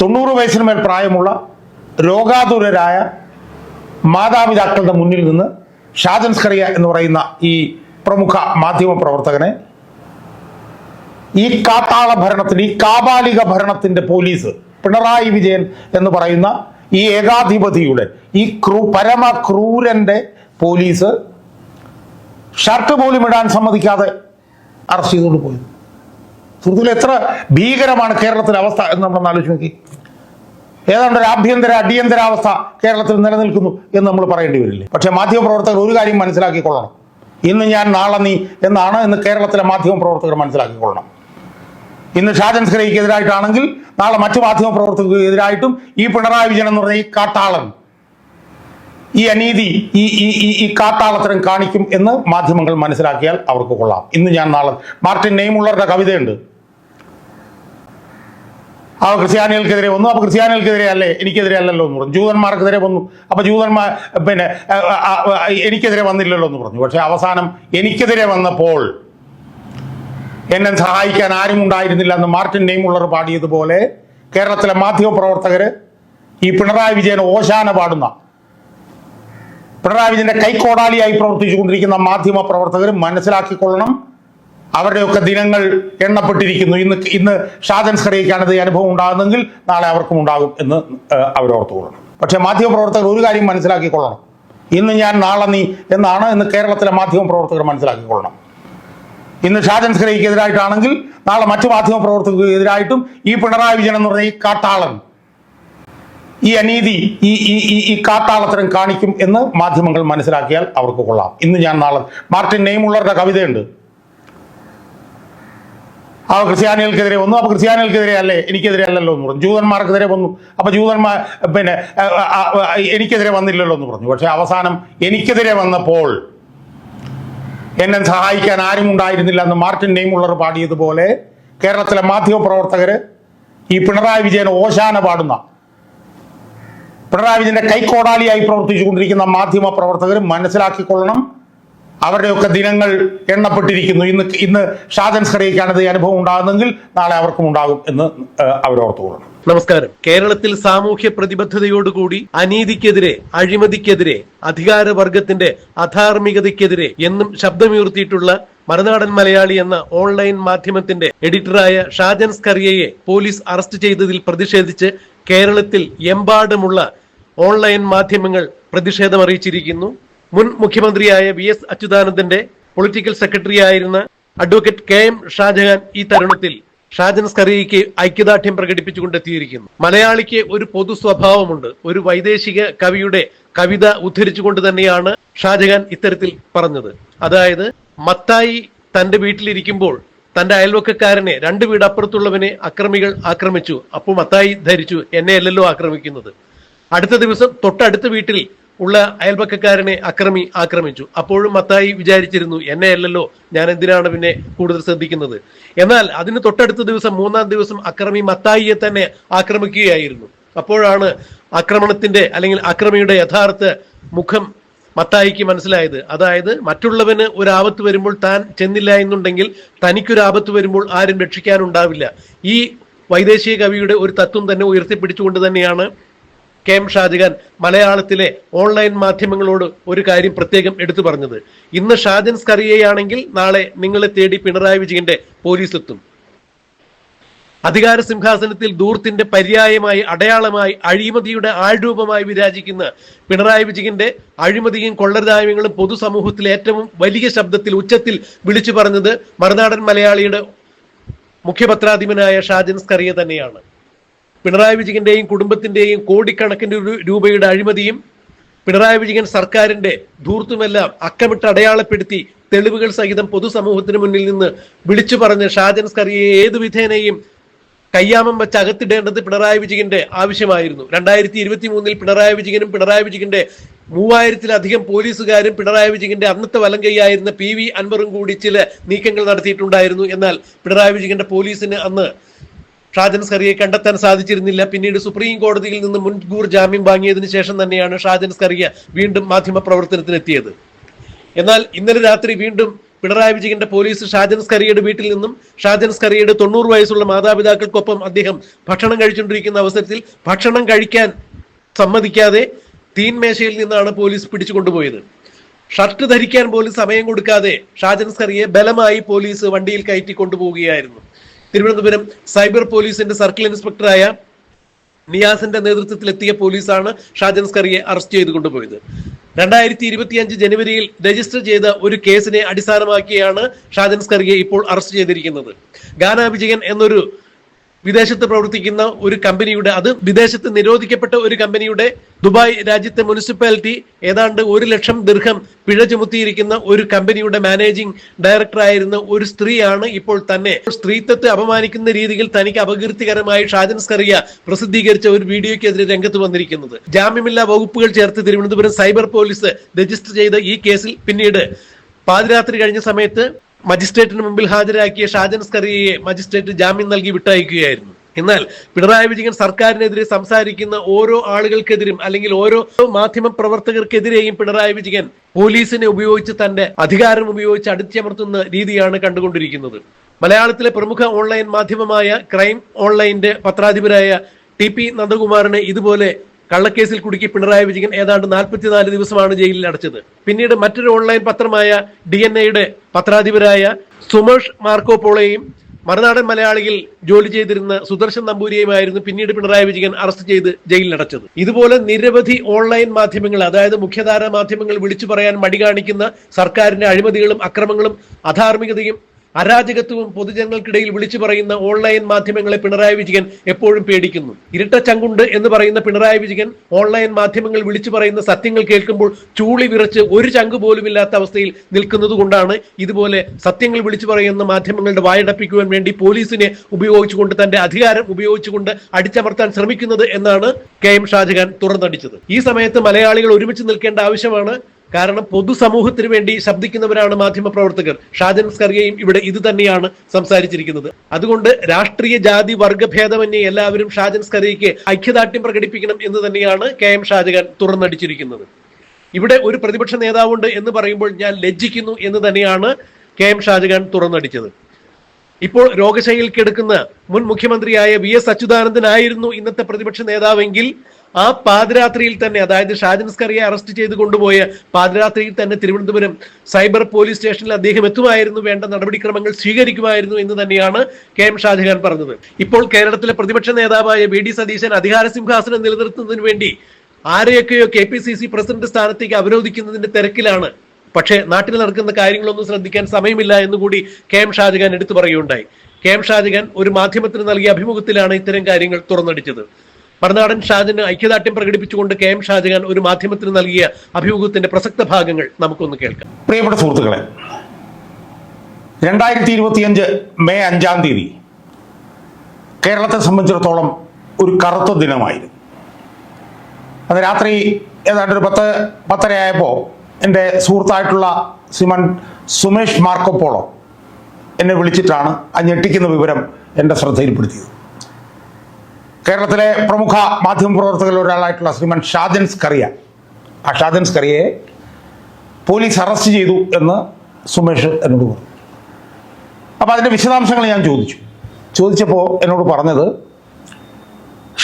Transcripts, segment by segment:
തൊണ്ണൂറ് വയസ്സിന് മേൽ പ്രായമുള്ള രോഗാതുരരായ മാതാപിതാക്കളുടെ മുന്നിൽ നിന്ന് ഷാജൻ സ്കറിയ എന്ന് പറയുന്ന ഈ പ്രമുഖ മാധ്യമ പ്രവർത്തകനെ ഈ കാട്ടാള ഭരണത്തിന് ഈ കാബാലിക ഭരണത്തിന്റെ പോലീസ് പിണറായി വിജയൻ എന്ന് പറയുന്ന ഈ ഏകാധിപതിയുടെ ഈ ക്രൂ പരമ ക്രൂരന്റെ പോലീസ് ഷർട്ട് പോലും ഇടാൻ സമ്മതിക്കാതെ അറസ്റ്റ് ചെയ്തുകൊണ്ട് പോയത് സുഹൃത്തുക്കളെ എത്ര ഭീകരമാണ് കേരളത്തിലെ അവസ്ഥ എന്ന് നമ്മൾ ആലോചിച്ച് നോക്കി. ഏതാണ്ട് ഒരു ആഭ്യന്തര അടിയന്തരാവസ്ഥ കേരളത്തിൽ നിലനിൽക്കുന്നു എന്ന് നമ്മൾ പറയേണ്ടി വരില്ലേ? പക്ഷേ മാധ്യമപ്രവർത്തകർ ഒരു കാര്യം മനസ്സിലാക്കിക്കൊള്ളണം. ഇന്ന് ഞാൻ നാളെ നീ എന്നാണ് ഇന്ന് കേരളത്തിലെ മാധ്യമ പ്രവർത്തകർ മനസ്സിലാക്കിക്കൊള്ളണം. ഇന്ന് ഷാജൻ സ്കരയ്ക്കെതിരായിട്ടാണെങ്കിൽ നാളെ മറ്റു മാധ്യമ പ്രവർത്തകർക്കെതിരായിട്ടും ഈ പിണറായി വിജയൻ എന്ന് പറഞ്ഞ ഈ കാട്ടാളൻ ഈ അനീതി ഈ ഈ ഈ ഈ കാട്ടാളത്തരം കാണിക്കും എന്ന് മാധ്യമങ്ങൾ മനസ്സിലാക്കിയാൽ അവർക്ക് കൊള്ളാം. ഇന്ന് ഞാൻ നാളെ മാർട്ടിൻ നെയ്മുള്ളവരുടെ കവിതയുണ്ട്. അവ ക്രിസ്ത്യാനികൾക്കെതിരെ ഒന്നും അപ്പൊ ക്രിസ്ത്യാനികൾക്കെതിരെ അല്ലേ? എനിക്കെതിരെ അല്ലല്ലോ എന്ന് പറഞ്ഞു. ജൂതന്മാർക്കെതിരെ വന്നു. അപ്പൊ ജൂതന്മാർ പിന്നെ എനിക്കെതിരെ വന്നില്ലല്ലോ എന്ന് പറഞ്ഞു. പക്ഷെ അവസാനം എനിക്കെതിരെ വന്നപ്പോൾ എന്നെ സഹായിക്കാൻ ആരും ഉണ്ടായിരുന്നില്ല എന്ന് മാർട്ടിൻ നെയ്മുള്ളർ പാടിയതുപോലെ കേരളത്തിലെ മാധ്യമ പ്രവർത്തകര് ഈ പിണറായി വിജയൻ ഓശാന പാടുന്ന പിണറായി വിജയന്റെ കൈക്കോടാലിയായി പ്രവർത്തിച്ചുകൊണ്ടിരിക്കുന്ന മാധ്യമ പ്രവർത്തകർ മനസ്സിലാക്കിക്കൊള്ളണം. അവരുടെയൊക്കെ ദിനങ്ങൾ എണ്ണപ്പെട്ടിരിക്കുന്നു. ഇന്ന് ഇന്ന് ഷാജൻ സ്കറിയയ്ക്കാണ് ഇത് അനുഭവം ഉണ്ടാകുന്നെങ്കിൽ നാളെ അവർക്കും ഉണ്ടാകും എന്ന് അവരോർത്തുകൊള്ളണം പക്ഷേ മാധ്യമ പ്രവർത്തകർ ഒരു കാര്യം മനസ്സിലാക്കിക്കൊള്ളണം ഇന്ന് ഞാൻ നാളെ നീ എന്നാണ് ഇന്ന് കേരളത്തിലെ മാധ്യമപ്രവർത്തകർ മനസ്സിലാക്കിക്കൊള്ളണം ഇന്ന് ഷാജൻ എതിരായിട്ടാണെങ്കിൽ നാളെ മറ്റു മാധ്യമ പ്രവർത്തകർക്ക് എതിരായിട്ടും ഈ പിണറായി വിജയൻ എന്ന് പറഞ്ഞ ഈ കാട്ടാളൻ ഈ അനീതി ഈ ഈ ഈ ഈ കാട്ടാളത്തരം കാണിക്കും എന്ന് മാധ്യമങ്ങൾ മനസ്സിലാക്കിയാൽ അവർക്ക് കൊള്ളാം. ഇന്ന് ഞാൻ നാളെ മാർട്ടിൻ നെയ്മുള്ളവരുടെ കവിതയുണ്ട്. അവ ക്രിസ്ത്യാനികൾക്കെതിരെ വന്നു. അപ്പൊ ക്രിസ്ത്യാനികൾക്കെതിരെ അല്ലേ? എനിക്കെതിരെ അല്ലല്ലോ എന്ന് പറഞ്ഞു. ജൂതന്മാർക്കെതിരെ വന്നു. അപ്പൊ ജൂതന്മാർ പിന്നെ എനിക്കെതിരെ വന്നില്ലല്ലോ എന്ന് പറഞ്ഞു. പക്ഷെ അവസാനം എനിക്കെതിരെ വന്നപ്പോൾ എന്നെ സഹായിക്കാൻ ആരും ഉണ്ടായിരുന്നില്ല എന്ന് മാർട്ടിൻ നെയ്മുള്ളർ പാടിയതുപോലെ കേരളത്തിലെ മാധ്യമ പ്രവർത്തകര് ഈ പിണറായി വിജയൻ ഓശാന പാടുന്ന പിണറായി വിജയന്റെ കൈക്കോടാലിയായി പ്രവർത്തിച്ചുകൊണ്ടിരിക്കുന്ന മാധ്യമ പ്രവർത്തകർ മനസ്സിലാക്കിക്കൊള്ളണം. അവരുടെയൊക്കെ ദിനങ്ങൾ എണ്ണപ്പെട്ടിരിക്കുന്നു. ഇന്ന് ഇന്ന് ഷാജൻ സ്കറിയയ്ക്കാണ് ഇത് അനുഭവം ഉണ്ടാകുന്നെങ്കിൽ നാളെ അവർക്കും ഉണ്ടാകും എന്ന് അവരോർത്തുകൊള്ളണം നമസ്കാരം. കേരളത്തിൽ സാമൂഹ്യ പ്രതിബദ്ധതയോടുകൂടി അനീതിക്കെതിരെ അഴിമതിക്കെതിരെ അധികാരവർഗത്തിന്റെ അധാർമികതയ്ക്കെതിരെ എന്നും ശബ്ദമുയർത്തിയിട്ടുള്ള മറുനാടൻ മലയാളി എന്ന ഓൺലൈൻ മാധ്യമത്തിന്റെ എഡിറ്ററായ ഷാജൻ സ്കറിയയെ പോലീസ് അറസ്റ്റ് ചെയ്തതിൽ പ്രതിഷേധിച്ച് കേരളത്തിൽ എമ്പാടുമുള്ള ഓൺലൈൻ മാധ്യമങ്ങൾ പ്രതിഷേധം അറിയിച്ചിരിക്കുന്നു മുൻ മുഖ്യമന്ത്രിയായ വി എസ് അച്യുതാനന്ദന്റെ പൊളിറ്റിക്കൽ സെക്രട്ടറി ആയിരുന്ന അഡ്വക്കേറ്റ് കെ എം ഷാജഹാൻ ഈ തരുണത്തിൽ ഷാജൻ സ്കറിയയ്ക്ക് ഐക്യദാർഢ്യം പ്രകടിപ്പിച്ചുകൊണ്ടെത്തിയിരിക്കുന്നു മലയാളിക്ക് ഒരു പൊതു സ്വഭാവമുണ്ട്. ഒരു വൈദേശിക കവിയുടെ കവിത ഉദ്ധരിച്ചുകൊണ്ട് തന്നെയാണ് ഷാജഹാൻ ഇത്തരത്തിൽ പറഞ്ഞത്. അതായത് മത്തായി തന്റെ വീട്ടിലിരിക്കുമ്പോൾ തന്റെ അയൽവക്കക്കാരനെ രണ്ട് വീടപ്പുറത്തുള്ളവനെ അക്രമികൾ ആക്രമിച്ചു. അപ്പോൾ മത്തായി ധരിച്ചു. എന്നെ അല്ലല്ലോ ആക്രമിക്കുന്നത്. അടുത്ത ദിവസം തൊട്ടടുത്ത വീട്ടിൽ ഉള്ള അയൽപക്കക്കാരനെ അക്രമി ആക്രമിച്ചു. അപ്പോഴും മത്തായി വിചാരിച്ചിരുന്നു എന്നെ അല്ലല്ലോ ഞാൻ എന്തിനാണ് പിന്നെ കൂടുതൽ ശ്രദ്ധിക്കുന്നത്? എന്നാൽ അതിന് തൊട്ടടുത്ത ദിവസം മൂന്നാം ദിവസം അക്രമി മത്തായിയെ തന്നെ ആക്രമിക്കുകയായിരുന്നു. അപ്പോഴാണ് ആക്രമണത്തിന്റെ അല്ലെങ്കിൽ അക്രമിയുടെ യഥാർത്ഥ മുഖം മത്തായിക്ക് മനസ്സിലായത്. അതായത് മറ്റുള്ളവന് ഒരു ആപത്ത് വരുമ്പോൾ താൻ ചെന്നില്ല എന്നുണ്ടെങ്കിൽ തനിക്കൊരു ആപത്ത് വരുമ്പോൾ ആരും രക്ഷിക്കാനുണ്ടാവില്ല. ഈ വൈദേശിക കവിയുടെ ഒരു തത്വം തന്നെ ഉയർത്തിപ്പിടിച്ചുകൊണ്ട് തന്നെയാണ് കെ എം ഷാജഹാൻ മലയാളത്തിലെ ഓൺലൈൻ മാധ്യമങ്ങളോട് ഒരു കാര്യം പ്രത്യേകം എടുത്തു പറഞ്ഞത്. ഇന്ന് ഷാജൻ സ്കറിയയാണെങ്കിൽ നാളെ നിങ്ങളെ തേടി പിണറായി വിജയന്റെ പോലീസ് എത്തും അധികാര സിംഹാസനത്തിൽ ദൂർത്തിന്റെ പര്യായമായി അടയാളമായി അഴിമതിയുടെ ആൾരൂപമായി വിരാജിക്കുന്ന പിണറായി വിജയന്റെ അഴിമതിയും കൊള്ളരുതായ്മകളും പൊതുസമൂഹത്തിൽ ഏറ്റവും വലിയ ശബ്ദത്തിൽ ഉച്ചത്തിൽ വിളിച്ചു പറഞ്ഞത് മറുനാടൻ മലയാളിയുടെ മുഖ്യപത്രാധിപനായ ഷാജൻ സ്കറിയ തന്നെയാണ്. പിണറായി വിജയന്റെയും കുടുംബത്തിന്റെയും കോടിക്കണക്കിന് രൂപയുടെ അഴിമതിയും പിണറായി വിജയൻ സർക്കാരിന്റെ ധൂർത്തുമെല്ലാം അക്കമിട്ട് അടയാളപ്പെടുത്തി തെളിവുകൾ സഹിതം പൊതുസമൂഹത്തിന് മുന്നിൽ നിന്ന് വിളിച്ചു പറഞ്ഞ് ഷാജൻ സ്കറിയെ ഏതു വിധേനയും കയ്യാമം വെച്ച് അകത്തിടേണ്ടത് പിണറായി വിജയന്റെ ആവശ്യമായിരുന്നു. രണ്ടായിരത്തി ഇരുപത്തി മൂന്നിൽ പിണറായി വിജയനും പിണറായി വിജയന്റെ മൂവായിരത്തിലധികം പോലീസുകാരും പിണറായി വിജയന്റെ അന്നത്തെ വലം കൈയായിരുന്ന പി വി അൻവറും കൂടി ചില നീക്കങ്ങൾ നടത്തിയിട്ടുണ്ടായിരുന്നു. എന്നാൽ പിണറായി വിജയന്റെ പോലീസിന് അന്ന് ഷാജൻ സ്കറിയെ കണ്ടെത്താൻ സാധിച്ചിരുന്നില്ല. പിന്നീട് സുപ്രീം കോടതിയിൽ നിന്ന് മുൻകൂർ ജാമ്യം വാങ്ങിയതിന് ശേഷം തന്നെയാണ് ഷാജൻ സ്കറിയ വീണ്ടും മാധ്യമ പ്രവർത്തനത്തിനെത്തിയത് എന്നാൽ ഇന്നലെ രാത്രി വീണ്ടും പിണറായി വിജയന്റെ പോലീസ് ഷാജൻ സ്കറിയയുടെ വീട്ടിൽ നിന്നും ഷാജൻ സ്കറിയയുടെ തൊണ്ണൂറ് വയസ്സുള്ള മാതാപിതാക്കൾക്കൊപ്പം അദ്ദേഹം ഭക്ഷണം കഴിച്ചുകൊണ്ടിരിക്കുന്ന അവസരത്തിൽ ഭക്ഷണം കഴിക്കാൻ സമ്മതിക്കാതെ തീൻമേശയിൽ നിന്നാണ് പോലീസ് പിടിച്ചുകൊണ്ടുപോയത്. ഷർട്ട് ധരിക്കാൻ പോലും സമയം കൊടുക്കാതെ ഷാജൻ സ്കറിയെ ബലമായി പോലീസ് വണ്ടിയിൽ കയറ്റി കൊണ്ടുപോവുകയായിരുന്നു. തിരുവനന്തപുരം സൈബർ പോലീസിന്റെ സർക്കിൾ ഇൻസ്പെക്ടറായ നിയാസിന്റെ നേതൃത്വത്തിലെത്തിയ പോലീസാണ് ഷാജൻ സ്കറിയെ അറസ്റ്റ് ചെയ്ത് കൊണ്ടുപോയത്. രണ്ടായിരത്തി ഇരുപത്തിയഞ്ച് ജനുവരിയിൽ രജിസ്റ്റർ ചെയ്ത ഒരു കേസിനെ അടിസ്ഥാനമാക്കിയാണ് ഷാജൻ സ്കറിയെ ഇപ്പോൾ അറസ്റ്റ് ചെയ്തിരിക്കുന്നത്. ഗാന വിജയൻ എന്നൊരു വിദേശത്ത് പ്രവർത്തിക്കുന്ന ഒരു കമ്പനിയുടെ അത് വിദേശത്ത് നിരോധിക്കപ്പെട്ട ഒരു കമ്പനിയുടെ ദുബായ് രാജ്യത്തെ മുനിസിപ്പാലിറ്റി ഏതാണ്ട് ഒരു ലക്ഷം ദീർഘം പിഴ ചുമത്തിയിരിക്കുന്ന ഒരു കമ്പനിയുടെ മാനേജിംഗ് ഡയറക്ടർ ആയിരുന്ന ഒരു സ്ത്രീയാണ് ഇപ്പോൾ തന്നെ. സ്ത്രീത്വത്തെ അപമാനിക്കുന്ന രീതിയിൽ തനിക്ക് അപകീർത്തികരമായി ഷാജൻ സ്കറിയ പ്രസിദ്ധീകരിച്ച ഒരു വീഡിയോയ്ക്കെതിരെ രംഗത്ത് വന്നിരിക്കുന്നത്. ജാമ്യമില്ലാ വകുപ്പുകൾ ചേർത്ത് തിരുവനന്തപുരം സൈബർ പോലീസ് രജിസ്റ്റർ ചെയ്ത ഈ കേസിൽ പിന്നീട് പാതിരാത്രി കഴിഞ്ഞ സമയത്ത് മജിസ്ട്രേറ്റിന് മുമ്പിൽ ഹാജരാക്കിയ ഷാജൻ സ്കറിയെ മജിസ്ട്രേറ്റ് ജാമ്യം നൽകി വിട്ടയക്കുകയായിരുന്നു. എന്നാൽ പിണറായി വിജയൻ സർക്കാരിനെതിരെ സംസാരിക്കുന്ന ഓരോ ആളുകൾക്കെതിരും അല്ലെങ്കിൽ ഓരോ മാധ്യമ പ്രവർത്തകർക്കെതിരെയും പിണറായി വിജയൻ പോലീസിനെ ഉപയോഗിച്ച് തന്റെ അധികാരം ഉപയോഗിച്ച് അടിച്ചമർത്തുന്ന രീതിയാണ് കണ്ടുകൊണ്ടിരിക്കുന്നത്. മലയാളത്തിലെ പ്രമുഖ ഓൺലൈൻ മാധ്യമമായ ക്രൈം ഓൺലൈന്റെ പത്രാധിപരായ ടി പി നന്ദകുമാറിന് ഇതുപോലെ കള്ളക്കേസിൽ കുടുക്കി പിണറായി വിജയൻ ഏതാണ്ട് നാൽപ്പത്തിനാല് ദിവസമാണ് ജയിലിൽ അടച്ചത്. പിന്നീട് മറ്റൊരു ഓൺലൈൻ പത്രമായ ഡി എൻ എയുടെ പത്രാധിപരായ സുമേഷ് മാർക്കോ പോളയെയും മറുനാടൻ മലയാളിയിൽ ജോലി ചെയ്തിരുന്ന സുദർശൻ നമ്പൂരിയുമായിരുന്നു പിന്നീട് പിണറായി വിജയൻ അറസ്റ്റ് ചെയ്ത് ജയിലിൽ അടച്ചത്. ഇതുപോലെ നിരവധി ഓൺലൈൻ മാധ്യമങ്ങൾ അതായത് മുഖ്യധാര മാധ്യമങ്ങൾ വിളിച്ചു പറയാൻ മടി കാണിക്കുന്ന സർക്കാരിന്റെ അഴിമതികളും അക്രമങ്ങളും അധാർമികതയും അരാജകത്വവും പൊതുജനങ്ങൾക്കിടയിൽ വിളിച്ചു പറയുന്ന ഓൺലൈൻ മാധ്യമങ്ങളെ പിണറായി വിജയൻ എപ്പോഴും പേടിക്കുന്നു. ഇരട്ട ചങ്കുണ്ട് എന്ന് പറയുന്ന പിണറായി വിജയൻ ഓൺലൈൻ മാധ്യമങ്ങൾ വിളിച്ചു പറയുന്ന സത്യങ്ങൾ കേൾക്കുമ്പോൾ ചൂളി വിറച്ച് ഒരു ചങ്ക് പോലും ഇല്ലാത്ത അവസ്ഥയിൽ നിൽക്കുന്നത് കൊണ്ടാണ് ഇതുപോലെ സത്യങ്ങൾ വിളിച്ചു പറയുന്ന മാധ്യമങ്ങളുടെ വായടപ്പിക്കുവാൻ വേണ്ടി പോലീസിനെ ഉപയോഗിച്ചുകൊണ്ട് തന്റെ അധികാരം ഉപയോഗിച്ചുകൊണ്ട് അടിച്ചമർത്താൻ ശ്രമിക്കുന്നത് എന്നാണ് കെ എം ഷാജഹാൻ തുറന്നടിച്ചത്. ഈ സമയത്ത് മലയാളികൾ ഒരുമിച്ച് നിൽക്കേണ്ട ആവശ്യമാണ് കാരണം പൊതുസമൂഹത്തിന് വേണ്ടി ശബ്ദിക്കുന്നവരാണ് മാധ്യമ പ്രവർത്തകർ. ഷാജൻ സ്കറിയയും ഇവിടെ ഇത് തന്നെയാണ് സംസാരിച്ചിരിക്കുന്നത്. അതുകൊണ്ട് രാഷ്ട്രീയ ജാതി വർഗ ഭേദമന്യേ എല്ലാവരും ഷാജൻ സ്കറിയയ്ക്ക് ഐക്യദാർഢ്യം പ്രകടിപ്പിക്കണം എന്ന് തന്നെയാണ് കെ എം ഷാജഹാൻ തുറന്നടിച്ചിരിക്കുന്നത്. ഇവിടെ ഒരു പ്രതിപക്ഷ നേതാവുണ്ട് എന്ന് പറയുമ്പോൾ ഞാൻ ലജ്ജിക്കുന്നു എന്ന് തന്നെയാണ് കെ എം ഷാജഹാൻ തുറന്നടിച്ചത്. ഇപ്പോൾ രോഗശൈലിയിൽ കിടക്കുന്ന മുൻ മുഖ്യമന്ത്രിയായ വി എസ് അച്യുതാനന്ദനായിരുന്നു ഇന്നത്തെ പ്രതിപക്ഷ നേതാവെങ്കിൽ ആ പാതിരാത്രിയിൽ തന്നെ അതായത് ഷാജൻ സ്കറിയെ അറസ്റ്റ് ചെയ്ത് കൊണ്ടുപോയ പാതിരാത്രിയിൽ തന്നെ തിരുവനന്തപുരം സൈബർ പോലീസ് സ്റ്റേഷനിൽ അദ്ദേഹം എത്തുമായിരുന്നു. വേണ്ട നടപടിക്രമങ്ങൾ സ്വീകരിക്കുമായിരുന്നു എന്ന് തന്നെയാണ് കെ എം ഷാജഹാൻ പറഞ്ഞത്. ഇപ്പോൾ കേരളത്തിലെ പ്രതിപക്ഷ നേതാവായ വി ഡി സതീശൻ അധികാര സിംഹാസനം നിലനിർത്തുന്നതിന് വേണ്ടി ആരെയൊക്കെയോ K P C C president സ്ഥാനത്തേക്ക് അവരോധിക്കുന്നതിന്റെ തിരക്കിലാണ്. പക്ഷേ നാട്ടിൽ നടക്കുന്ന കാര്യങ്ങളൊന്നും ശ്രദ്ധിക്കാൻ സമയമില്ല എന്നുകൂടി കെ എം ഷാജഹാൻ എടുത്തു പറയുകയുണ്ടായി. കെ എം ഷാജഹാൻ ഒരു മാധ്യമത്തിന് നൽകിയ അഭിമുഖത്തിലാണ് ഇത്തരം കാര്യങ്ങൾ തുറന്നടിച്ചത്. മറുനാടൻ ഷാജിന് ഐക്യദാർഢ്യം പ്രകടിപ്പിച്ചുകൊണ്ട് കെ എം ഷാജഹാൻ ഒരു മാധ്യമത്തിന് നൽകിയ അഭിമുഖത്തിന്റെ പ്രസക്ത ഭാഗങ്ങൾ നമുക്കൊന്ന് കേൾക്കാം. പ്രിയപ്പെട്ട സുഹൃത്തുക്കളെ രണ്ടായിരത്തി ഇരുപത്തിയഞ്ച് മെയ് അഞ്ചാം തീയതി കേരളത്തെ സംബന്ധിച്ചിടത്തോളം ഒരു കറുത്ത ദിനമായിരുന്നു. അന്ന് രാത്രി ഏതാണ്ട് ഒരു പത്ത് പത്തരയായപ്പോൾ എന്റെ സുഹൃത്തായിട്ടുള്ള സിമൻ സുമേഷ് മാർക്കോപ്പോളോ എന്നെ വിളിച്ചിട്ടാണ് ആ ഞെട്ടിക്കുന്ന വിവരം എന്റെ ശ്രദ്ധയിൽപ്പെടുത്തിയത്. കേരളത്തിലെ പ്രമുഖ മാധ്യമ പ്രവർത്തകരിൽ ഒരാളായിട്ടുള്ള ശ്രീമാൻ ഷാജൻ സ്കറിയ ആ ഷാജൻ സ്കറിയെ പോലീസ് അറസ്റ്റ് ചെയ്തു എന്ന് സുമേഷ് എന്നോട് പറഞ്ഞു. അപ്പോൾ അതിന്റെ വിശദാംശങ്ങൾ ഞാൻ ചോദിച്ചു. ചോദിച്ചപ്പോൾ എന്നോട് പറഞ്ഞത്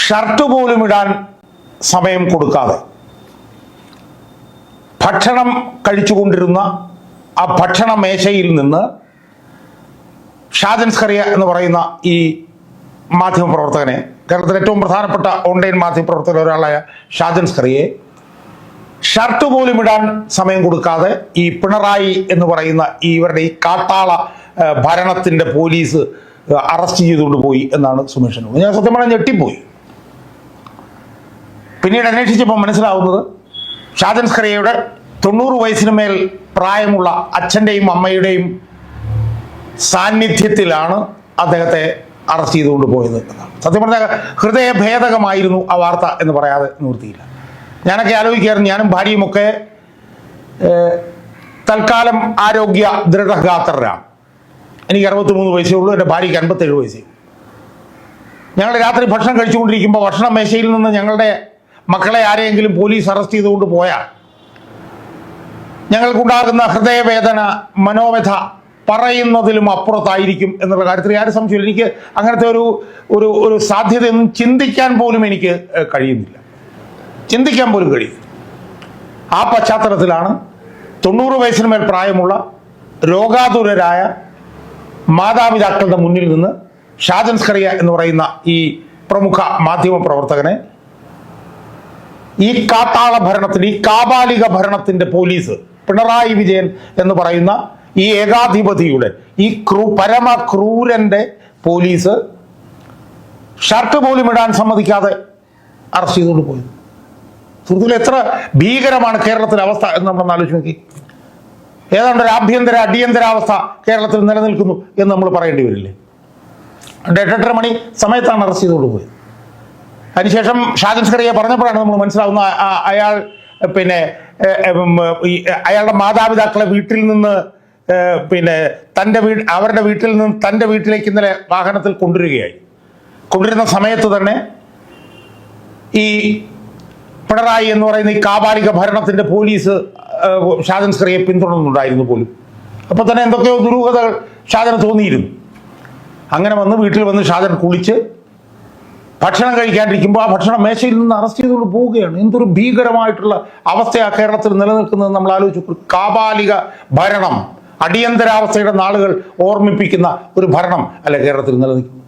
ഷർട്ട് പോലും ഇടാൻ സമയം കൊടുക്കാതെ ഭക്ഷണം കഴിച്ചുകൊണ്ടിരുന്ന ആ ഭക്ഷണ മേശയിൽ നിന്ന് ഷാജൻസ് കറിയ എന്ന് പറയുന്ന ഈ മാധ്യമ പ്രവർത്തകനെ കേരളത്തിലെ ഏറ്റവും പ്രധാനപ്പെട്ട ഓൺലൈൻ മാധ്യമ പ്രവർത്തകർ ഒരാളായ ഷാജൻ സ്കറിയെ. ഷർട്ട് പോലും ഇടാൻ സമയം കൊടുക്കാതെ ഈ പിണറായി എന്ന് പറയുന്ന ഈ ഇവരുടെ ഈ കാട്ടാള ഭരണത്തിന്റെ പോലീസ് അറസ്റ്റ് ചെയ്തുകൊണ്ട് പോയി എന്നാണ് സുമേഷനോട് ഞാൻ സത്യം പറഞ്ഞാൽ ഞെട്ടിപ്പോയി. പിന്നീട് അന്വേഷിച്ചപ്പോൾ മനസ്സിലാവുന്നത് ഷാജൻ സ്കറിയയുടെ തൊണ്ണൂറ് വയസ്സിന് മേൽ പ്രായമുള്ള അച്ഛന്റെയും അമ്മയുടെയും സാന്നിധ്യത്തിലാണ് അദ്ദേഹത്തെ അറസ്റ്റ് ചെയ്തുകൊണ്ട് പോയത് സത്യം പറഞ്ഞാൽ ഹൃദയഭേദകമായിരുന്നു ആ വാർത്ത എന്ന് പറയാതെ നിവൃത്തിയില്ല. ഞാനൊക്കെ ആലോചിക്കായിരുന്നു ഞാനും ഭാര്യയുമൊക്കെ തൽക്കാലം ആരോഗ്യ ദൃഢഗാത്രരാണ്. എനിക്ക് അറുപത്തിമൂന്ന് വയസ്സേ ഉള്ളൂ എന്റെ ഭാര്യയ്ക്ക് അൻപത്തേഴ് വയസ്സേ ഞങ്ങൾ രാത്രി ഭക്ഷണം കഴിച്ചുകൊണ്ടിരിക്കുമ്പോൾ ഭക്ഷണ മേശയിൽ നിന്ന് ഞങ്ങളുടെ മക്കളെ ആരെയെങ്കിലും പോലീസ് അറസ്റ്റ് ചെയ്തുകൊണ്ട് പോയാൽ ഞങ്ങൾക്കുണ്ടാകുന്ന ഹൃദയവേദന മനോവ്യഥ പറയുന്നതിലും അപ്പുറത്തായിരിക്കും എന്നുള്ള കാര്യത്തിൽ ആരും സംശയമില്ല എനിക്ക് അങ്ങനത്തെ ഒരു ഒരു ഒരു സാധ്യതയൊന്നും ചിന്തിക്കാൻ പോലും എനിക്ക് കഴിയുന്നില്ല. ചിന്തിക്കാൻ പോലും കഴിയും ആ പശ്ചാത്തലത്തിലാണ് തൊണ്ണൂറ് വയസ്സിന് മേൽ പ്രായമുള്ള രോഗാതുരരായ മാതാപിതാക്കളുടെ മുന്നിൽ നിന്ന് ഷാജൻ സ്കറിയ എന്ന് പറയുന്ന ഈ പ്രമുഖ മാധ്യമ പ്രവർത്തകനെ ഈ കാട്ടാള ഭരണത്തിന്റെ ഈ കാബാലിക ഭരണത്തിന്റെ പോലീസ് പിണറായി വിജയൻ എന്ന് പറയുന്ന ഈ ഏകാധിപതിയുടെ ഈ ക്രൂ പരമ ക്രൂരന്റെ പോലീസ് ഷർട്ട് പോലും ഇടാൻ സമ്മതിക്കാതെ അറസ്റ്റ് ചെയ്തുകൊണ്ട് പോയി സുഹൃത്തുക്കൾ എത്ര ഭീകരമാണ് കേരളത്തിലെ അവസ്ഥ എന്ന് നമ്മൾ ആലോചിച്ച് നോക്കി. ഏതാണ്ട് ഒരു ആഭ്യന്തര അടിയന്തരാവസ്ഥ കേരളത്തിൽ നിലനിൽക്കുന്നു എന്ന് നമ്മൾ പറയേണ്ടി വരില്ലേ? എട്ടെട്ടര മണി സമയത്താണ് അറസ്റ്റ് ചെയ്തുകൊണ്ട് പോയത്. അതിനുശേഷം ഷാജൻ പറഞ്ഞപ്പോഴാണ് നമ്മൾ മനസ്സിലാവുന്ന അയാൾ പിന്നെ അയാളുടെ മാതാപിതാക്കളെ വീട്ടിൽ നിന്ന് പിന്നെ തന്റെ വീ അവരുടെ വീട്ടിൽ നിന്ന് തന്റെ വീട്ടിലേക്ക് ഇന്നലെ വാഹനത്തിൽ കൊണ്ടുവരികയായി. കൊണ്ടുവരുന്ന സമയത്ത് തന്നെ ഈ പിണറായി എന്ന് പറയുന്ന ഈ കാബാലിക ഭരണത്തിന്റെ പോലീസ് ഷാജൻ സ്കറിയെ പിന്തുടർന്നുണ്ടായിരുന്നു പോലും. അപ്പൊ തന്നെ എന്തൊക്കെയോ ദുരൂഹതകൾ ഷാജന് തോന്നിയിരുന്നു. അങ്ങനെ വന്ന് വീട്ടിൽ വന്ന് ഷാജൻ കുളിച്ച് ഭക്ഷണം കഴിക്കാണ്ടിരിക്കുമ്പോൾ ആ ഭക്ഷണം മേശയിൽ നിന്ന് അറസ്റ്റ് ചെയ്തുകൊണ്ട് പോവുകയാണ്. എന്തൊരു ഭീകരമായിട്ടുള്ള അവസ്ഥയാണ് കേരളത്തിൽ നിലനിൽക്കുന്നത് നമ്മൾ ആലോചിച്ചു കാപാലിക ഭരണം. അടിയന്തരാവസ്ഥയുടെ നാളുകൾ ഓർമ്മിപ്പിക്കുന്ന ഒരു ഭരണം അല്ല കേരളത്തിൽ നിലനിൽക്കും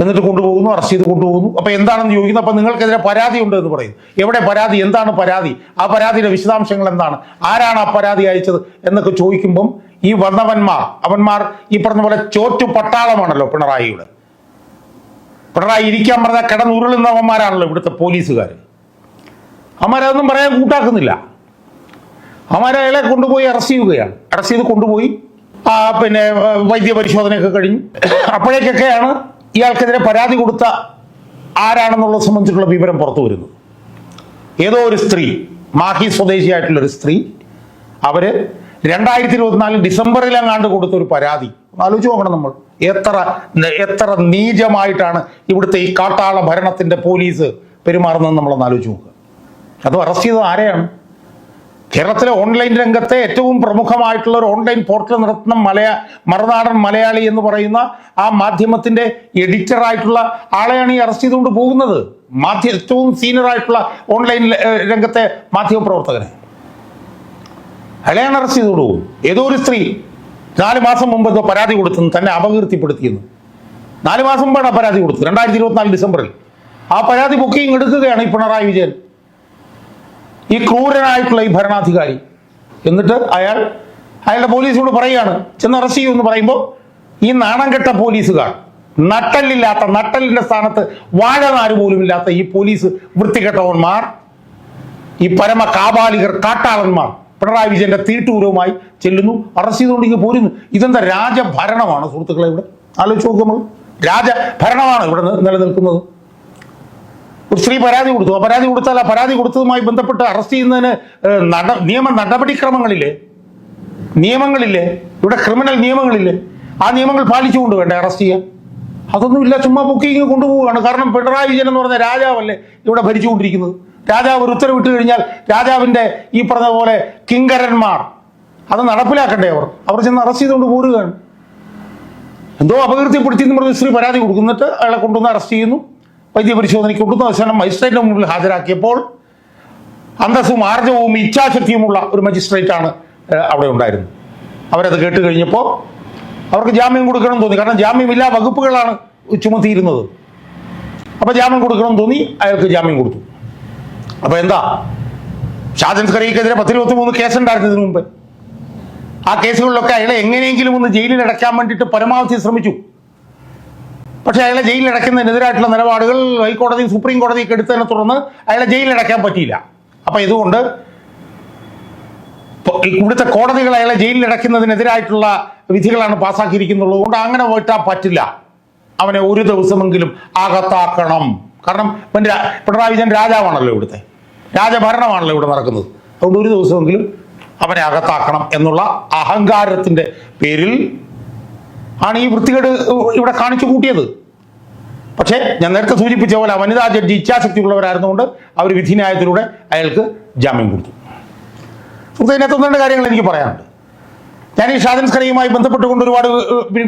എന്നിട്ട് കൊണ്ടുപോകുന്നു അറസ്റ്റ് ചെയ്ത് കൊണ്ടുപോകുന്നു. അപ്പൊ എന്താണെന്ന് ചോദിക്കുന്നു? അപ്പൊ നിങ്ങൾക്കെതിരെ പരാതി ഉണ്ട് എന്ന് പറയും എവിടെ പരാതി? എന്താണ് പരാതി? ആ പരാതിയുടെ വിശദാംശങ്ങൾ എന്താണ്? ആരാണ് ആ പരാതി അയച്ചത് എന്നൊക്കെ ചോദിക്കുമ്പം ഈ വന്നവന്മാർ അവന്മാർ ഈ പറഞ്ഞ പോലെ ചോറ്റു പട്ടാളമാണല്ലോ പിണറായിയുടെ. പിണറായി ഇരിക്കാൻ പറഞ്ഞാൽ കിടന്നുരുളുന്നവന്മാരാണല്ലോ ഇവിടുത്തെ പോലീസുകാർ അവന്മാരതൊന്നും പറയാൻ കൂട്ടാക്കുന്നില്ല. അവന്മാരെ അയാളെ കൊണ്ടുപോയി അറസ്റ്റ് ചെയ്യുകയാണ്. അറസ്റ്റ് ചെയ്ത് കൊണ്ടുപോയി. ആ പിന്നെ വൈദ്യ പരിശോധനയൊക്കെ കഴിഞ്ഞു. അപ്പോഴേക്കൊക്കെയാണ് ഇയാൾക്കെതിരെ പരാതി കൊടുത്ത ആരാണെന്നുള്ളത് സംബന്ധിച്ചുള്ള വിവരം പുറത്തു വരുന്നത്. ഏതോ ഒരു സ്ത്രീ മാഹി സ്വദേശിയായിട്ടുള്ളൊരു സ്ത്രീ അവർ രണ്ടായിരത്തി ഇരുപത്തിനാല് ഡിസംബറിൽ അങ്ങാണ്ട് കൊടുത്ത ഒരു പരാതി. ആലോചിച്ച് നോക്കണം നമ്മൾ. എത്ര എത്ര നീചമായിട്ടാണ് ഇവിടുത്തെ ഈ കാട്ടാള ഭരണത്തിന്റെ പോലീസ് പെരുമാറുന്നത് നമ്മളൊന്ന് ആലോചിച്ച് നോക്കുക. അത് അറസ്റ്റ് ചെയ്തത് ആരെയാണ്? കേരളത്തിലെ ഓൺലൈൻ രംഗത്തെ ഏറ്റവും പ്രമുഖമായിട്ടുള്ള ഒരു ഓൺലൈൻ പോർട്ടൽ നടത്തുന്ന മലയാ മറുനാടൻ മലയാളി എന്ന് പറയുന്ന ആ മാധ്യമത്തിന്റെ എഡിറ്റർ ആയിട്ടുള്ള ആളെയാണ് ഈ അറസ്റ്റ് ചെയ്തുകൊണ്ട് പോകുന്നത്. മാധ്യ ഏറ്റവും സീനിയർ ആയിട്ടുള്ള ഓൺലൈൻ രംഗത്തെ മാധ്യമ പ്രവർത്തകനെ. അയാളെയാണ് അറസ്റ്റ് ചെയ്തുകൊണ്ട് ഏതോ ഒരു സ്ത്രീ നാല് മാസം മുമ്പ് എന്തോ പരാതി കൊടുത്തെന്ന് തന്നെ അപകീർത്തിപ്പെടുത്തിയെന്ന്. നാല് മാസം മുമ്പാണ് പരാതി കൊടുത്തത്. രണ്ടായിരത്തി ഇരുപത്തിനാല് ഡിസംബറിൽ. ആ പരാതി ബുക്കിംഗ് എടുക്കുകയാണ് ഈ പിണറായി വിജയൻ. ഈ ക്രൂരനായിട്ടുള്ള ഈ ഭരണാധികാരി. എന്നിട്ട് അയാൾ അയാളുടെ പോലീസിനോട് പറയുകയാണ്. ചെന്ന് അറസ്റ്റ് ചെയ്യുമെന്ന് പറയുമ്പോൾ ഈ നാണം കെട്ട പോലീസുകാർ നട്ടല്ലില്ലാത്ത നട്ടലിന്റെ സ്ഥാനത്ത് വാഴനാര് പോലും ഇല്ലാത്ത ഈ പോലീസ് വൃത്തികെട്ടവന്മാർ ഈ പരമ കാബാലികർ കാട്ടാളന്മാർ പിണറായി വിജയന്റെ തീട്ടൂരവുമായി ചെല്ലുന്നു അറസ്റ്റ് ചെയ്തുകൊണ്ട് ഇങ്ങ് പോരുന്നു. ഇതെന്താ രാജഭരണമാണ് സുഹൃത്തുക്കളെ ഇവിടെ? ആലോചിച്ച് നോക്കുമ്പോൾ രാജഭരണമാണ് ഇവിടെ നിലനിൽക്കുന്നത്. സ്ത്രീ പരാതി കൊടുത്തു. ആ പരാതി കൊടുത്താൽ ആ പരാതി കൊടുത്തതുമായി ബന്ധപ്പെട്ട് അറസ്റ്റ് ചെയ്യുന്നതിന് നട നിയമ നടപടിക്രമങ്ങളില്ലേ? നിയമങ്ങളില്ലേ? ഇവിടെ ക്രിമിനൽ നിയമങ്ങളില്ലേ? ആ നിയമങ്ങൾ പാലിച്ചുകൊണ്ട് വേണ്ടേ അറസ്റ്റ് ചെയ്യാൻ? അതൊന്നുമില്ല. ചുമ്മാ ബുക്കിങ് കൊണ്ടുപോവുകയാണ്. കാരണം പിണറായി വിജയൻ എന്ന് പറഞ്ഞ രാജാവല്ലേ ഇവിടെ ഭരിച്ചുകൊണ്ടിരിക്കുന്നത്? രാജാവ് ഒരു ഉത്തരവിട്ട് കഴിഞ്ഞാൽ രാജാവിന്റെ ഈ പറഞ്ഞ പോലെ കിങ്കരന്മാർ അത് നടപ്പിലാക്കണ്ടേ അവർ? അവർ ചെന്ന് അറസ്റ്റ് ചെയ്തുകൊണ്ട് പോരുകയാണ്. എന്തോ അപകീർത്തിപ്പെടുത്തി എന്ന് പറഞ്ഞ് സ്ത്രീ പരാതി കൊടുക്കുന്നിട്ട് അയാളെ കൊണ്ടുവന്ന് അറസ്റ്റ് ചെയ്യുന്നു. വൈദ്യപരിശോധനയ്ക്ക് കൊണ്ടുവന്ന അവസാനം മജിസ്ട്രേറ്റിന് മുമ്പിൽ ഹാജരാക്കിയപ്പോൾ അന്തസ്സും ആർജവും ഇച്ഛാശക്തിയുമുള്ള ഒരു മജിസ്ട്രേറ്റ് ആണ് അവിടെ ഉണ്ടായിരുന്നത്. അവരത് കേട്ട് കഴിഞ്ഞപ്പോൾ അവർക്ക് ജാമ്യം കൊടുക്കണം തോന്നി. കാരണം ജാമ്യമില്ലാ വകുപ്പുകളാണ് ചുമത്തിയിരുന്നത്. അപ്പോൾ ജാമ്യം കൊടുക്കണം തോന്നി അയാൾക്ക് ജാമ്യം കൊടുത്തു. അപ്പോൾ എന്താ? ഷാജൻ സ്കറിക്കെതിരെ പത്തിരുപത്തി മൂന്ന് കേസുണ്ടായിരുന്നു ഇതിനു മുമ്പ്. ആ കേസുകളിലൊക്കെ അയാളെ എങ്ങനെയെങ്കിലും ഒന്ന് ജയിലിൽ അടയ്ക്കാൻ വേണ്ടിയിട്ട് പരമാവധി ശ്രമിച്ചു. പക്ഷെ അയാളെ ജയിലിൽ അടയ്ക്കുന്നതിനെതിരായിട്ടുള്ള നിലപാടുകൾ ഹൈക്കോടതി സുപ്രീം കോടതിയൊക്കെ എടുത്തതിനെ തുടർന്ന് അയാളെ ജയിലിൽ അടയ്ക്കാൻ പറ്റിയില്ല. അപ്പൊ ഇതുകൊണ്ട് ഇവിടുത്തെ കോടതികൾ അയാളെ ജയിലിൽ അടയ്ക്കുന്നതിനെതിരായിട്ടുള്ള വിധികളാണ് പാസ്സാക്കിയിരിക്കുന്നുള്ളത് കൊണ്ട് അങ്ങനെ പോയിട്ടാ പറ്റില്ല. അവനെ ഒരു ദിവസമെങ്കിലും അകത്താക്കണം. കാരണം ഇപ്പം പിണറായി വിജയൻ രാജാവാണല്ലോ ഇവിടുത്തെ. രാജഭരണമാണല്ലോ ഇവിടെ നടക്കുന്നത്. അതുകൊണ്ട് ഒരു ദിവസമെങ്കിലും അവനെ അകത്താക്കണം എന്നുള്ള അഹങ്കാരത്തിന്റെ പേരിൽ ആണ് ഈ വൃത്തികേട് ഇവിടെ കാണിച്ചു കൂട്ടിയത്. പക്ഷേ ഞാൻ നേരത്തെ സൂചിപ്പിച്ച പോലെ വനിതാ ജഡ്ജി ഇച്ഛാശക്തി ഇച്ഛാശക്തിയുള്ളവരായിരുന്നുകൊണ്ട് അവർ വിധിന്യായത്തിലൂടെ അയാൾക്ക് ജാമ്യം കൊടുത്തു. സുഹൃത്തിനകത്ത് ഒന്ന് രണ്ട് കാര്യങ്ങൾ എനിക്ക് പറയാനുണ്ട്. ഞാൻ ഈ ഷാദിൻ സ്കറിയുമായി ബന്ധപ്പെട്ടുകൊണ്ട് ഒരുപാട്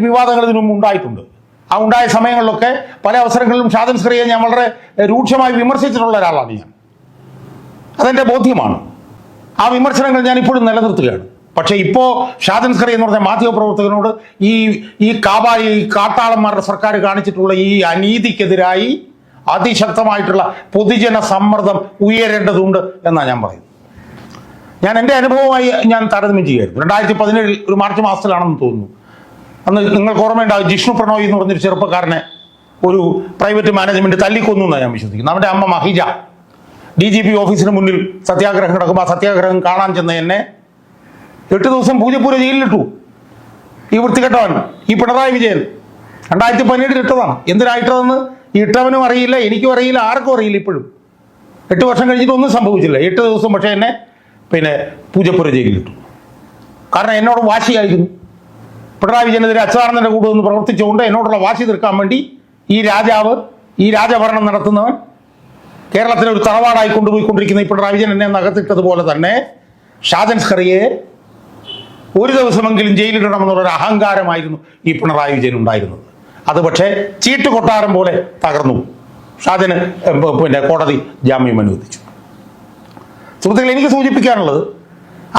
വിവാദങ്ങൾ ഇതിനു മുമ്പ് ഉണ്ടായിട്ടുണ്ട്. ആ ഉണ്ടായ സമയങ്ങളിലൊക്കെ പല അവസരങ്ങളിലും ഷാദിൻ സ്കറിയെ ഞാൻ വളരെ രൂക്ഷമായി വിമർശിച്ചിട്ടുള്ള ഒരാളാണ് ഞാൻ. അതെന്റെ ബോധ്യമാണ്. ആ വിമർശനങ്ങൾ ഞാൻ ഇപ്പോഴും നിലനിർത്തുകയാണ്. പക്ഷേ ഇപ്പോ ഷാജൻ എന്ന് പറഞ്ഞ മാധ്യമ പ്രവർത്തകനോട് ഈ ഈ കാബ ഈ കാട്ടാളന്മാരുടെ സർക്കാർ കാണിച്ചിട്ടുള്ള ഈ അനീതിക്കെതിരായി അതിശക്തമായിട്ടുള്ള പൊതുജന സമ്മർദ്ദം ഉയരേണ്ടതുണ്ട് എന്നാണ് ഞാൻ പറയുന്നത്. ഞാൻ എന്റെ അനുഭവമായി ഞാൻ താരതമ്യം ചെയ്യായിരുന്നു രണ്ടായിരത്തി പതിനേഴിൽ ഒരു മാർച്ച് മാസത്തിലാണെന്ന് തോന്നുന്നു. അന്ന് നിങ്ങൾക്ക് ഓർമ്മയുണ്ടാവും ജിഷ്ണു പ്രണോയ് എന്ന് പറഞ്ഞൊരു ചെറുപ്പക്കാരനെ ഒരു പ്രൈവറ്റ് മാനേജ്മെന്റ് തല്ലിക്കൊന്നു എന്നാണ് ഞാൻ വിശ്വസിക്കുന്നത് അവന്റെ അമ്മ മഹിജ ഡി ജി പി ഓഫീസിന് മുന്നിൽ സത്യാഗ്രഹം നടക്കുമ്പോൾ ആ സത്യാഗ്രഹം കാണാൻ ചെന്ന എന്നെ എട്ട് ദിവസം പൂജപ്പൂര ജയിലിലിട്ടു. ഈ വൃത്തികെട്ടവൻ ഈ പിണറായി വിജയൻ. രണ്ടായിരത്തി പതിനേഴിൽ ഇട്ടതാണ്. എന്തിനായിട്ടതെന്ന് ഇട്ടവനും അറിയില്ല എനിക്കും അറിയില്ല ആർക്കും അറിയില്ല ഇപ്പോഴും. എട്ട് വർഷം കഴിഞ്ഞിട്ട് ഒന്നും സംഭവിച്ചില്ല. എട്ട് ദിവസം പക്ഷേ എന്നെ പിന്നെ പൂജപ്പുര ജയിലിലിട്ടു. കാരണം എന്നോട് വാശിയായിരുന്നു. പിണറായി വിജയനെതിരെ അച്യുതാനന്ദന്റെ കൂടെ ഒന്ന് പ്രവർത്തിച്ചുകൊണ്ട് എന്നോടുള്ള വാശി തീർക്കാൻ വേണ്ടി ഈ രാജാവ് ഈ രാജഭരണം നടത്തുന്നവൻ കേരളത്തിലെ ഒരു തറവാടായി കൊണ്ടുപോയിക്കൊണ്ടിരിക്കുന്ന ഈ പിണറായി വിജയൻ എന്നെ നകത്തിട്ടതുപോലെ തന്നെ ഷാജൻ സ്കറിയെ ഒരു ദിവസമെങ്കിലും ജയിലിടണമെന്നുള്ളൊരു അഹങ്കാരമായിരുന്നു ഈ പിണറായി വിജയൻ ഉണ്ടായിരുന്നത്. അത് പക്ഷേ ചീട്ട് കൊട്ടാരം പോലെ തകർന്നു. ഷാജന് പിന്നെ കോടതി ജാമ്യം അനുവദിച്ചു. സുഹൃത്തുക്കളെ എനിക്ക് സൂചിപ്പിക്കാനുള്ളത്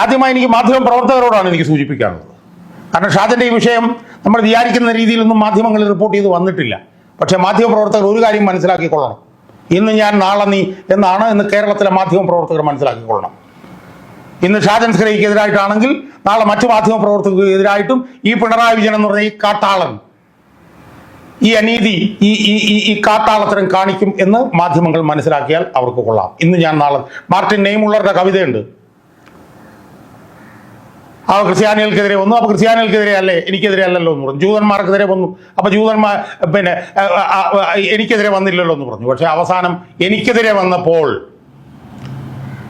ആദ്യമായി എനിക്ക് മാധ്യമ പ്രവർത്തകരോടാണ് എനിക്ക് സൂചിപ്പിക്കാനുള്ളത്. കാരണം ഷാജന്റെ ഈ വിഷയം നമ്മൾ വിചാരിക്കുന്ന രീതിയിലൊന്നും മാധ്യമങ്ങളിൽ റിപ്പോർട്ട് ചെയ്ത് വന്നിട്ടില്ല. പക്ഷേ മാധ്യമ പ്രവർത്തകർ ഒരു കാര്യം മനസ്സിലാക്കിക്കൊള്ളണം. ഇന്ന് ഞാൻ നാളെ നീ എന്നാണ് ഇന്ന് കേരളത്തിലെ മാധ്യമ പ്രവർത്തകർ മനസ്സിലാക്കിക്കൊള്ളണം. ഇന്ന് ഷാജൻ എതിരായിട്ടാണെങ്കിൽ നാളെ മറ്റു മാധ്യമ പ്രവർത്തകർക്ക് എതിരായിട്ടും ഈ പിണറായി വിജയൻ എന്ന് പറഞ്ഞ ഈ കാട്ടാളൻ ഈ അനീതി ഈ ഈ ഈ കാട്ടാളത്തരം കാണിക്കും എന്ന് മാധ്യമങ്ങൾ മനസ്സിലാക്കിയാൽ അവർക്ക് കൊള്ളാം. ഇന്ന് ഞാൻ നാളെ മാർട്ടിൻ നെയ്മുള്ളവരുടെ കവിതയുണ്ട്. ആ ക്രിസ്ത്യാനികൾക്കെതിരെ വന്നു. അപ്പൊ ക്രിസ്ത്യാനികൾക്കെതിരെ അല്ലേ? എനിക്കെതിരെ അല്ലല്ലോ എന്ന് പറഞ്ഞു. ജൂതന്മാർക്കെതിരെ വന്നു. അപ്പൊ ജൂതന്മാർ പിന്നെ എനിക്കെതിരെ വന്നില്ലല്ലോ എന്ന് പറഞ്ഞു. പക്ഷെ അവസാനം എനിക്കെതിരെ വന്നപ്പോൾ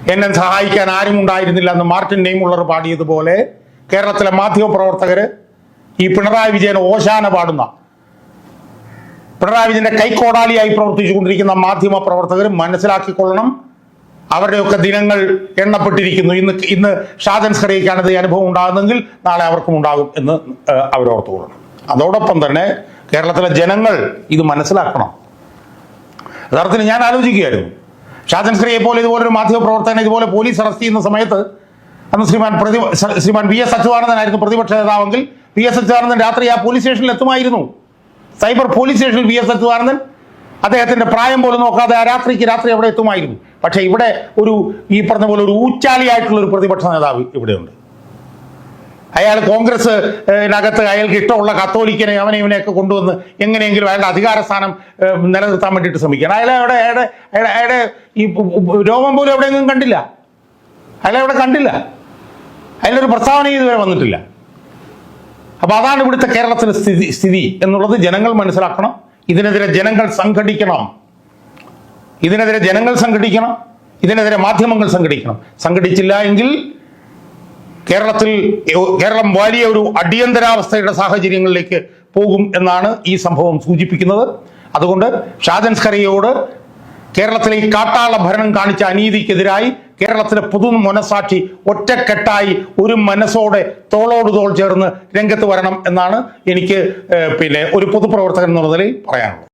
എന്നെ സഹായിക്കാൻ ആരും ഉണ്ടായിരുന്നില്ല എന്ന് മാർട്ടിൻ നെയ്മുള്ളർ പാടിയതുപോലെ കേരളത്തിലെ മാധ്യമപ്രവർത്തകർ ഈ പിണറായി വിജയൻ ഓശാന പാടുന്ന പിണറായി വിജയന്റെ കൈക്കോടാലിയായി പ്രവർത്തിച്ചുകൊണ്ടിരിക്കുന്ന മാധ്യമ പ്രവർത്തകർ മനസ്സിലാക്കിക്കൊള്ളണം. അവരുടെയൊക്കെ ദിനങ്ങൾ എണ്ണപ്പെട്ടിരിക്കുന്നു. ഇന്ന് ഇന്ന് ഷാജൻ സ്കറിയക്കാണ് ഇത് അനുഭവം ഉണ്ടാകുന്നെങ്കിൽ നാളെ അവർക്കും ഉണ്ടാകും എന്ന് അവരോർത്തുകൊള്ളണം അതോടൊപ്പം തന്നെ കേരളത്തിലെ ജനങ്ങൾ ഇത് മനസ്സിലാക്കണം. യഥാർത്ഥത്തിൽ ഞാൻ ആലോചിക്കുകയായിരുന്നു. ഷാജൻ സ്കറിയെ പോലെ ഇതുപോലൊരു മാധ്യമ പ്രവർത്തകനെ ഇതുപോലെ പോലീസ് അറസ്റ്റ് ചെയ്യുന്ന സമയത്ത് അന്ന് ശ്രീമാൻ പ്രതി ശ്രീമാൻ വി എസ് അച്യുതാനന്ദനായിരുന്നു പ്രതിപക്ഷ നേതാവെങ്കിൽ വി എസ് അച്യുതാനന്ദൻ രാത്രി ആ പോലീസ് സ്റ്റേഷനിൽ എത്തുമായിരുന്നു. സൈബർ പോലീസ് സ്റ്റേഷനിൽ വി എസ് അച്യുതാനന്ദൻ അദ്ദേഹത്തിന്റെ പ്രായം പോലും നോക്കാതെ ആ രാത്രിക്ക് രാത്രി അവിടെ എത്തുമായിരുന്നു. പക്ഷേ ഇവിടെ ഒരു ഈ പറഞ്ഞ പോലെ ഒരു ഊച്ചാലിയായിട്ടുള്ള ഒരു പ്രതിപക്ഷ നേതാവ് ഇവിടെയുണ്ട്. അയാൾ കോൺഗ്രസ് അകത്ത് അയാൾക്ക് ഇഷ്ടമുള്ള കത്തോലിക്കനെ അവനെ ഇവനെയൊക്കെ കൊണ്ടുവന്ന് എങ്ങനെയെങ്കിലും അയാളുടെ അധികാര സ്ഥാനം നിലനിർത്താൻ വേണ്ടിയിട്ട് ശ്രമിക്കണം അയാളെ അവിടെ അയാളുടെ അയാളുടെ ഈ രോമം പോലും എവിടെയെങ്കിലും കണ്ടില്ല. അയാളെ അവിടെ കണ്ടില്ല. അതിലൊരു പ്രസ്താവന ഇതുവരെ വന്നിട്ടില്ല. അപ്പൊ അതാണ് ഇവിടുത്തെ കേരളത്തിലെ സ്ഥിതി സ്ഥിതി എന്നുള്ളത് ജനങ്ങൾ മനസ്സിലാക്കണം. ഇതിനെതിരെ ജനങ്ങൾ സംഘടിക്കണം. ഇതിനെതിരെ ജനങ്ങൾ സംഘടിക്കണം. ഇതിനെതിരെ മാധ്യമങ്ങൾ സംഘടിക്കണം. സംഘടിച്ചില്ല എങ്കിൽ കേരളത്തിൽ കേരളം വലിയ ഒരു അടിയന്തരാവസ്ഥയുടെ സാഹചര്യങ്ങളിലേക്ക് പോകും എന്നാണ് ഈ സംഭവം സൂചിപ്പിക്കുന്നത്. അതുകൊണ്ട് ഷാജൻസ്കറിയോട് കേരളത്തിലെ ഈ കാട്ടാള ഭരണം കാണിച്ച അനീതിക്കെതിരായി കേരളത്തിലെ പുതു മനസാക്ഷി ഒറ്റക്കെട്ടായി ഒരു മനസ്സോടെ തോളോട് തോൾ ചേർന്ന് രംഗത്ത് വരണം എന്നാണ് എനിക്ക് പിന്നെ ഒരു പൊതുപ്രവർത്തകൻ എന്നുള്ള നിലയിൽ പറയാനുള്ളത്.